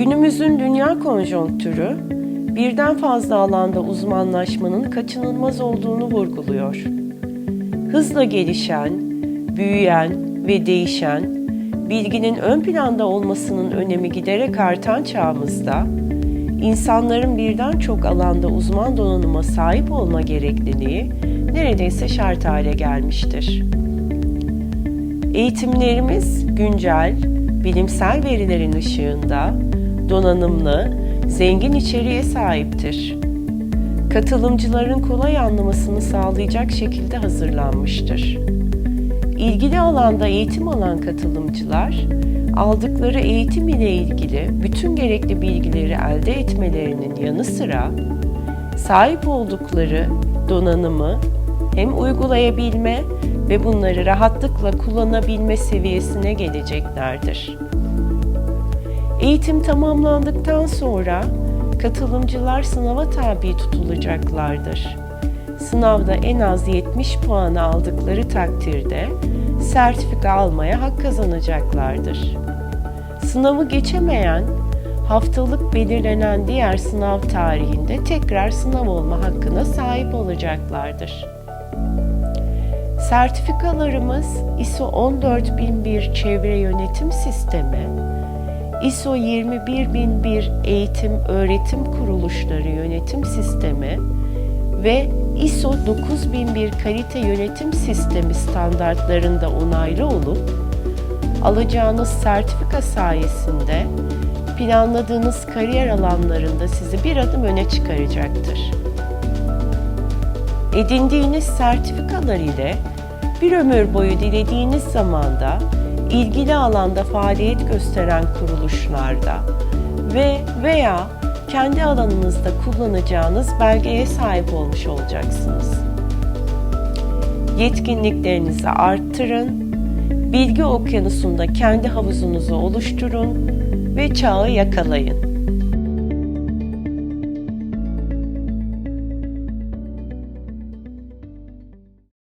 Günümüzün dünya konjonktürü birden fazla alanda uzmanlaşmanın kaçınılmaz olduğunu vurguluyor. Hızla gelişen, büyüyen ve değişen, bilginin ön planda olmasının önemi giderek artan çağımızda, insanların birden çok alanda uzman donanıma sahip olma gerekliliği neredeyse şart hale gelmiştir. Eğitimlerimiz güncel, bilimsel verilerin ışığında donanımlı, zengin içeriğe sahiptir. Katılımcıların kolay anlamasını sağlayacak şekilde hazırlanmıştır. İlgili alanda eğitim alan katılımcılar, aldıkları eğitim ile ilgili bütün gerekli bilgileri elde etmelerinin yanı sıra sahip oldukları donanımı hem uygulayabilme ve bunları rahatlıkla kullanabilme seviyesine geleceklerdir. Eğitim tamamlandıktan sonra katılımcılar sınava tabi tutulacaklardır. Sınavda en az 70 puanı aldıkları takdirde sertifika almaya hak kazanacaklardır. Sınavı geçemeyen, haftalık belirlenen diğer sınav tarihinde tekrar sınav olma hakkına sahip olacaklardır. Sertifikalarımız ISO 14001 Çevre Yönetim Sistemi, ISO 21001 Eğitim Öğretim Kuruluşları Yönetim Sistemi ve ISO 9001 Kalite Yönetim Sistemi standartlarında onaylı olup alacağınız sertifika sayesinde planladığınız kariyer alanlarında sizi bir adım öne çıkaracaktır. Edindiğiniz sertifikalar ile bir ömür boyu dilediğiniz zamanda ilgili alanda faaliyet gösteren kuruluşlarda ve veya kendi alanınızda kullanacağınız belgeye sahip olmuş olacaksınız. Yetkinliklerinizi arttırın, bilgi okyanusunda kendi havuzunuzu oluşturun ve çağı yakalayın.